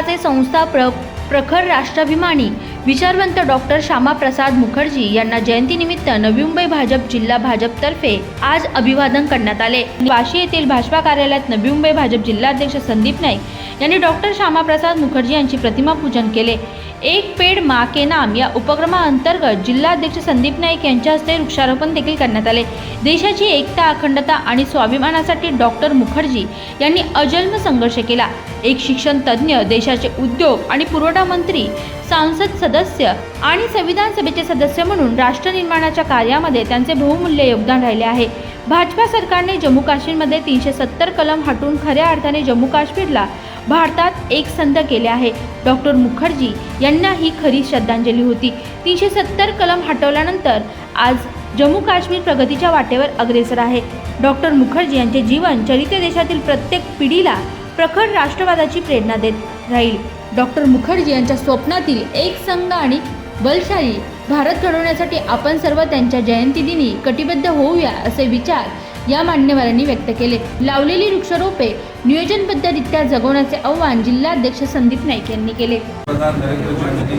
संघाचे संस्था प्र प्रखर राष्ट्राभिमानी विचारवंत डॉक्टर श्यामाप्रसाद मुखर्जी यांना जयंतीनिमित्त नवी मुंबई भाजप जिल्हा भाजपतर्फे आज अभिवादन करण्यात आले. वाशी येथील भाजपा कार्यालयात नवी मुंबई भाजप जिल्हाध्यक्ष संदीप नाईक यांनी डॉक्टर श्यामाप्रसाद मुखर्जी यांची प्रतिमा पूजन केले. एक पेड मा के नाम या उपक्रमाअंतर्गत जिल्हाध्यक्ष संदीप नाईक यांच्या हस्ते वृक्षारोपण देखील करण्यात आले. देशाची एकता अखंडता आणि स्वाभिमानासाठी डॉक्टर मुखर्जी यांनी अजन्म संघर्ष केला. एक शिक्षण तज्ज्ञ देशाचे उद्योग आणि पुरवठा मंत्री सांसद सदस्य आणि संविधान सभेचे सदस्य म्हणून राष्ट्र निर्माणाच्या कार्यामध्ये त्यांचे बहुमूल्य योगदान राहिले आहे. भाजपा सरकारने जम्मू काश्मीरमध्ये तीनशे सत्तर कलम हटवून खऱ्या अर्थाने जम्मू काश्मीरला भारतात एक संध केले आहे. डॉक्टर मुखर्जी यांना ही खरी श्रद्धांजली होती. तीनशे सत्तर कलम हटवल्यानंतर आज जम्मू काश्मीर प्रगतीच्या वाटेवर अग्रेसर आहे. डॉक्टर मुखर्जी यांचे जीवन चरित्र देशातील प्रत्येक पिढीला प्रखर राष्ट्रवादाची प्रेरणा देत राहील. डॉक्टर मुखर्जी यांच्या स्वप्नातील एक संघ आणि बलशाली भारत घडवण्यासाठी आपण सर्व त्यांच्या जयंतीदिनी कटिबद्ध होऊया असे विचार या मान्यवरांनी व्यक्त केले. लावलेली वृक्षारोपे नियोजनबद्धरित्या जगवण्याचे आव्हान जिल्हाध्यक्ष संदीप नाईक यांनी केले. पंतप्रधान नरेंद्र मोदी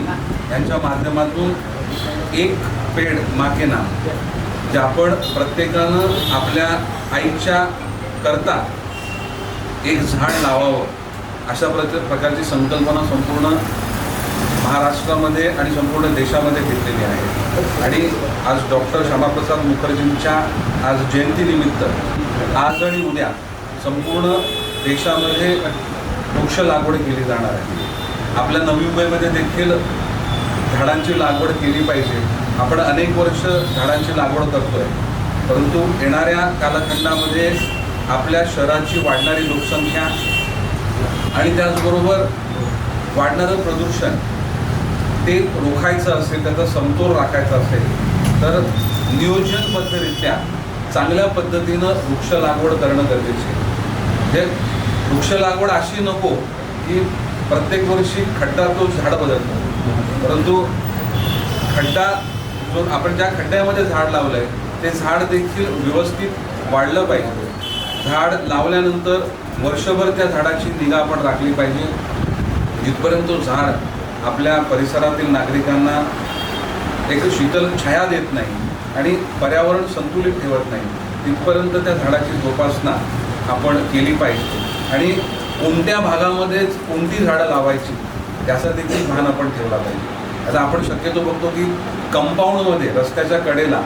यांच्या माध्यमातून एक पेड माके नाम जे आपण प्रत्येकानं आपल्या आईच्या करता एक झाड लावावं अशा प्रकारची संकल्पना संपूर्ण महाराष्ट्रामध्ये आणि संपूर्ण देशामध्ये घेतलेली आहे. आणि आज डॉक्टर श्यामाप्रसाद मुखर्जींच्या आज जयंतीनिमित्त आज आणि उद्या संपूर्ण देशामध्ये वृक्ष लागवड केली जाणार आहे. आपल्या नवी मुंबईमध्ये देखील झाडांची लागवड केली पाहिजे. आपण अनेक वर्ष झाडांची लागवड करतोय. परंतु येणाऱ्या कालखंडामध्ये आपल्या शहराची वाढणारी लोकसंख्या आणि त्याचबरोबर वाढणारं प्रदूषण ते रोखायचं असेल त्याचा समतोल राखायचा असेल तर नियोजनबद्धरित्या चांगल्या पद्धतीनं वृक्ष लागवड करणं गरजेचे आहे. म्हणजे वृक्ष लागवड अशी नको की प्रत्येक वर्षी खड्डा तो झाड बदलतो. परंतु खड्डा जो आपण ज्या खड्ड्यामध्ये झाड लावलं आहे ते झाड देखील व्यवस्थित वाढलं पाहिजे. झाड लावल्यानंतर वर्षभर त्या झाडाची निगा आपण राखली पाहिजे. जिथपर्यंत तो झाड आपल्या परिसरातील नागरिकांना एक शीतल छाया देत नाही आणि पर्यावरण संतुलित ठेवत नाही. तिथपर्यंत त्या झाडाची जोपासना आपण केली पाहिजे. आणि कोणत्या भागामध्येच कोणती झाडं लावायची त्याचा देखील भान आपण ठेवला पाहिजे. आता आपण शक्यतो बघतो की कंपाऊंडमध्ये रस्त्याच्या कडेला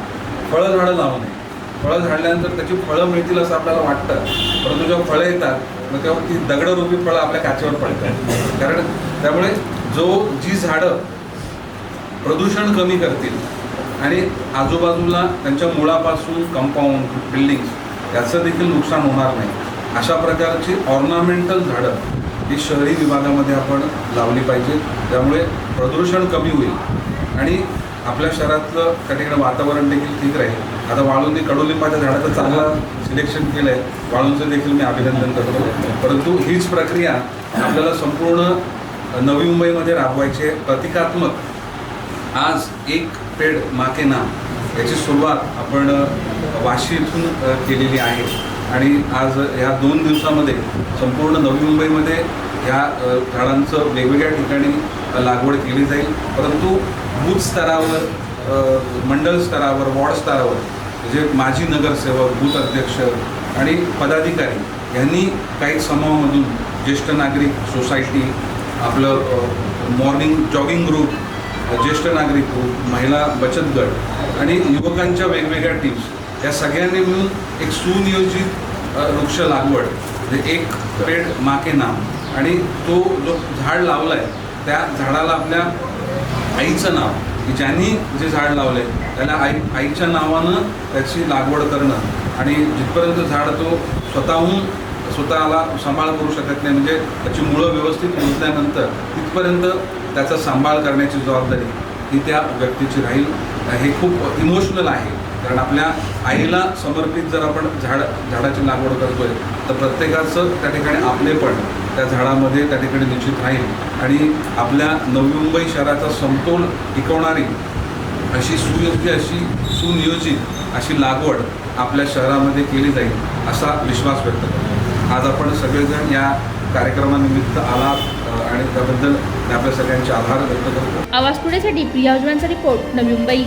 फळं झाडं लावू नये. फळं झाडल्यानंतर त्याची फळं मिळतील असं आपल्याला वाटतं. परंतु जेव्हा फळं येतात मग तेव्हा ती दगडरूपी फळं आपल्या काचेवर पडतात. कारण त्यामुळे जो जी झाडं प्रदूषण कमी करतील आणि आजूबाजूला त्यांच्या मुळापासून कंपाऊंड बिल्डिंग्स याचं देखील नुकसान होणार नाही. अशा प्रकारची ऑर्नामेंटल झाडं ही शहरी विभागामध्ये आपण लावली पाहिजे त्यामुळे प्रदूषण कमी होईल आणि आपल्या शहरातलं त्या ठिकाणी वातावरण देखील ठीक राहील. आता वाळूंनी कडुलिंबाच्या झाडाचं चांगलं सिलेक्शन केलं आहे वाळूंचं देखील मी अभिनंदन करतो. परंतु हीच प्रक्रिया आपल्याला संपूर्ण नवी मुंबईमध्ये राबवायचे प्रतिकात्मक आज एक पेड माके नाम. याची सुरुवात आपण वाशी इथून केलेली आहे. आणि आज ह्या दोन दिवसामध्ये संपूर्ण नवी मुंबईमध्ये ह्या झाडांचं वेगवेगळ्या ठिकाणी लागवड केली जाईल. परंतु बूथ स्तरावर अ, मंडल स्तरावर वॉर्ड स्तरावर जे माजी नगरसेवक बूथ अध्यक्ष आणि पदाधिकारी यांनी काही समूहामधून ज्येष्ठ नागरिक सोसायटी आपलं मॉर्निंग जॉगिंग ग्रुप ज्येष्ठ नागरिक ग्रुप महिला बचत गट आणि युवकांच्या वेगवेगळ्या टीम्स या सगळ्यांनी मिळून एक सुनियोजित वृक्ष लागवड म्हणजे एक पेड माके नाम. आणि तो जो झाड लावला आहे त्या झाडाला आपल्या आईचं नाव की ज्यांनी जे झाड लावले त्याला आई आईच्या नावानं त्याची लागवड करणं. आणि जिथपर्यंत झाड तो स्वतःहून स्वतःला सांभाळ करू शकत नाही. म्हणजे त्याची मुळं व्यवस्थित पोचल्यानंतर तिथपर्यंत त्याचा सांभाळ करण्याची जबाबदारी ही त्या व्यक्तीची राहील. हे खूप इमोशनल आहे. कारण आपल्या आईला समर्पित जर आपण झाड झाडाची लागवड करतोय तर प्रत्येकाचं त्या ठिकाणी आपलेपण त्या झाडामध्ये त्या ठिकाणी निश्चित राहील. आणि आपल्या नवी मुंबई शहराचा समतोल टिकवणारी अशी सुयोग्य अशी सुनियोजित अशी लागवड आपल्या शहरामध्ये केली जाईल असा विश्वास व्यक्त करतो. आज आपण सगळेजण या कार्यक्रमानिमित्त आलात आणि त्याबद्दल आपल्या सगळ्यांचे आभार व्यक्त करतो. आवाज टुडेसाठी प्रिया उजवांचा रिपोर्ट नवी मुंबई.